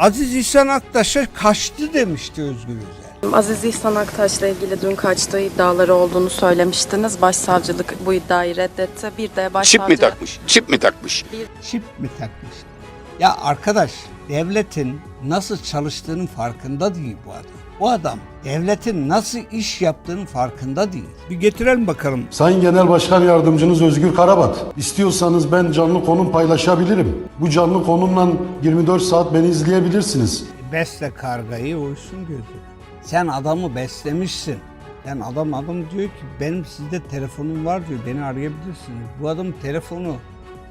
Aziz İhsan Aktaş'a kaçtı demişti Özgür Özel. Aziz İhsan Aktaş'la ilgili dün kaçtığı iddiaları olduğunu söylemiştiniz. Başsavcılık bu iddiayı reddetti. Bir de Çip başsavcı... mi takmış? Çip mi takmış? Çip mi takmış? Ya arkadaş devletin nasıl çalıştığının farkında değil bu adam. Bu adam devletin nasıl iş yaptığının farkında değil. Bir getirelim bakalım. Sayın Genel Başkan Yardımcınız Özgür Karabat. İstiyorsanız ben canlı konum paylaşabilirim. Bu canlı konumla 24 saat beni izleyebilirsiniz. Besle kargayı uysun gözü. Sen adamı beslemişsin. Sen adam adam diyor ki benim sizde telefonum var diyor beni arayabilirsiniz. Bu adamın telefonu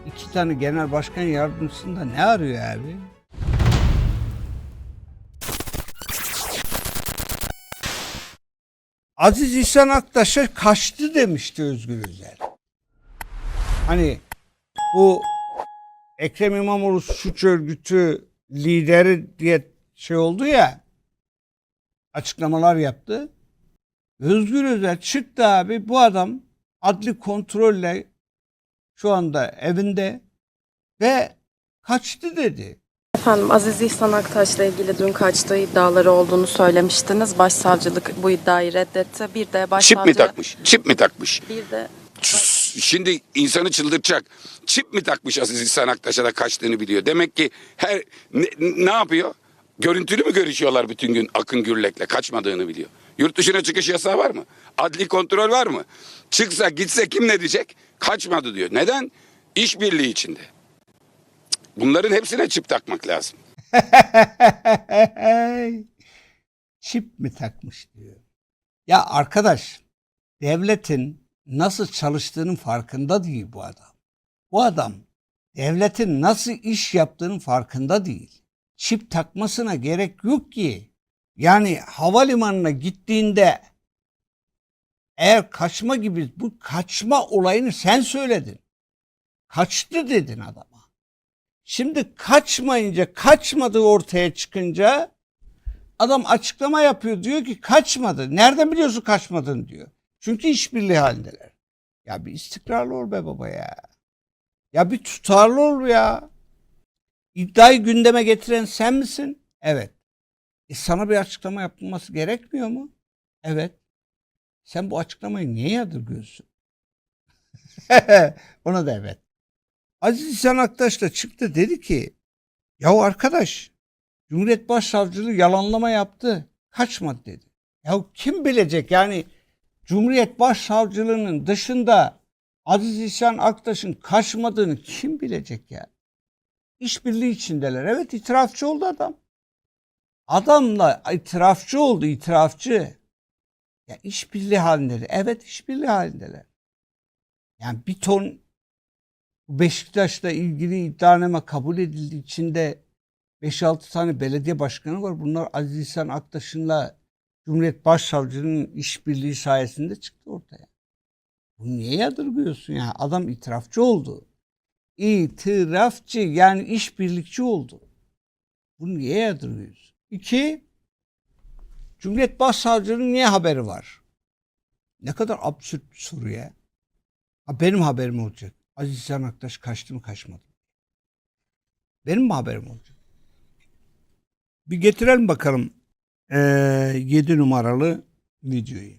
iki tane genel başkan yardımcısında ne arıyor abi? Aziz İhsan Aktaş'a kaçtı demişti Özgür Özel. Hani bu Ekrem İmamoğlu suç örgütü lideri diye şey oldu ya açıklamalar yaptı. Özgür Özel çıktı abi bu adam adli kontrolle şu anda evinde ve kaçtı dedi. Efendim Aziz İhsan Aktaş'la ilgili dün kaçtığı iddiaları olduğunu söylemiştiniz. Başsavcılık bu iddiayı reddetti. Bir de Çip başsavcı... mi takmış? Çip mi takmış? Bir de Şimdi insanı çıldırtacak. Çip mi takmış Aziz İhsan Aktaş'a da kaçtığını biliyor. Demek ki her ne, ne yapıyor? Görüntülü mü görüşüyorlar bütün gün Akın Gürlek'le kaçmadığını biliyor. Yurt dışına çıkış yasağı var mı? Adli kontrol var mı? Çıksa gitse kim ne diyecek? Kaçmadı diyor. Neden? İşbirliği içinde. Bunların hepsine çip takmak lazım. Çip mi takmış diyor. Ya arkadaş devletin nasıl çalıştığının farkında değil bu adam. Bu adam devletin nasıl iş yaptığının farkında değil. Çip takmasına gerek yok ki. Yani havalimanına gittiğinde eğer kaçma gibi bu kaçma olayını sen söyledin. Kaçtı dedin adama. Şimdi kaçmayınca kaçmadığı ortaya çıkınca adam açıklama yapıyor diyor ki kaçmadı. Nereden biliyorsun kaçmadın diyor. Çünkü işbirliği halindeler. Ya bir istikrarlı ol be baba ya. Ya bir tutarlı ol ya. İddiayı gündeme getiren sen misin? Evet. E sana bir açıklama yapılması gerekmiyor mu? Evet. Sen bu açıklamayı niye yadırgıyorsun? Ona da evet. Aziz İhsan Aktaş da çıktı dedi ki yahu arkadaş Cumhuriyet Başsavcılığı yalanlama yaptı. Kaçmadı dedi. Ya kim bilecek yani Cumhuriyet Başsavcılığının dışında Aziz İhsan Aktaş'ın kaçmadığını kim bilecek ya? İşbirliği içindeler. Evet itirafçı oldu adam. Adamla itirafçı oldu itirafçı. Ya işbirliği halindeler. Evet işbirliği halindeler. Yani bir ton Beşiktaş'la ilgili iddianame kabul edildi. İçinde 5-6 tane belediye başkanı var. Bunlar Aziz İhsan Aktaş'ınla Cumhuriyet Başsavcılığının işbirliği sayesinde çıktı ortaya. Bu niye yadırgıyorsun ya? Adam itirafçı oldu. İtirafçı yani işbirlikçi oldu. Bunu niye yadırgıyorsun? İki, Cumhuriyet Başsavcılığının niye haberi var? Ne kadar absürt bir soru ya. Ha, benim haberim olacak. Aziz İhsan Aktaş kaçtı mı kaçmadı mı? Benim mi haberim olacak? Bir getirelim bakalım ee, 7 numaralı videoyu.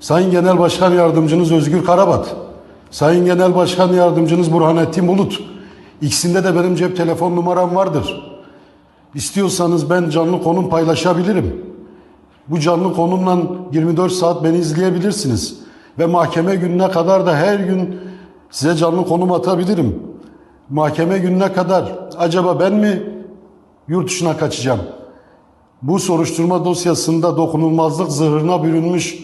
Sayın Genel Başkan Yardımcınız Özgür Karabat. Sayın Genel Başkan Yardımcınız Burhanettin Bulut. İkisinde de benim cep telefon numaram vardır. İstiyorsanız ben canlı konum paylaşabilirim. Bu canlı konumla 24 saat beni izleyebilirsiniz. Ve mahkeme gününe kadar da her gün size canlı konum atabilirim. Mahkeme gününe kadar acaba ben mi yurt dışına kaçacağım? Bu soruşturma dosyasında dokunulmazlık zırhına bürünmüş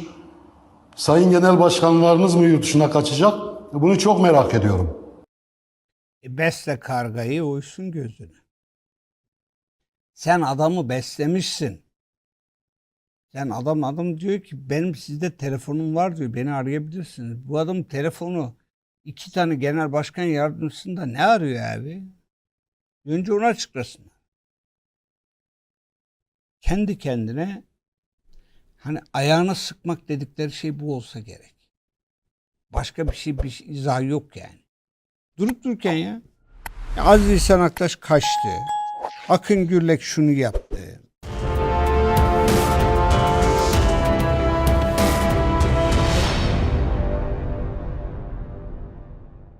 Sayın Genel Başkanlarınız mı yurt dışına kaçacak? Bunu çok merak ediyorum. E, besle kargayı uysun gözünü. Sen adamı beslemişsin. Sen adam adam diyor ki benim sizde telefonum var diyor beni arayabilirsiniz. Bu adamın telefonu iki tane genel başkan yardımcısında ne arıyor abi? Önce onu açıklasın. Kendi kendine hani ayağına sıkmak dedikleri şey bu olsa gerek. Başka bir şey bir şey, izah yok yani. Durup dururken ya. ya Aziz İhsan Aktaş kaçtı. Akın Gürlek şunu yaptı.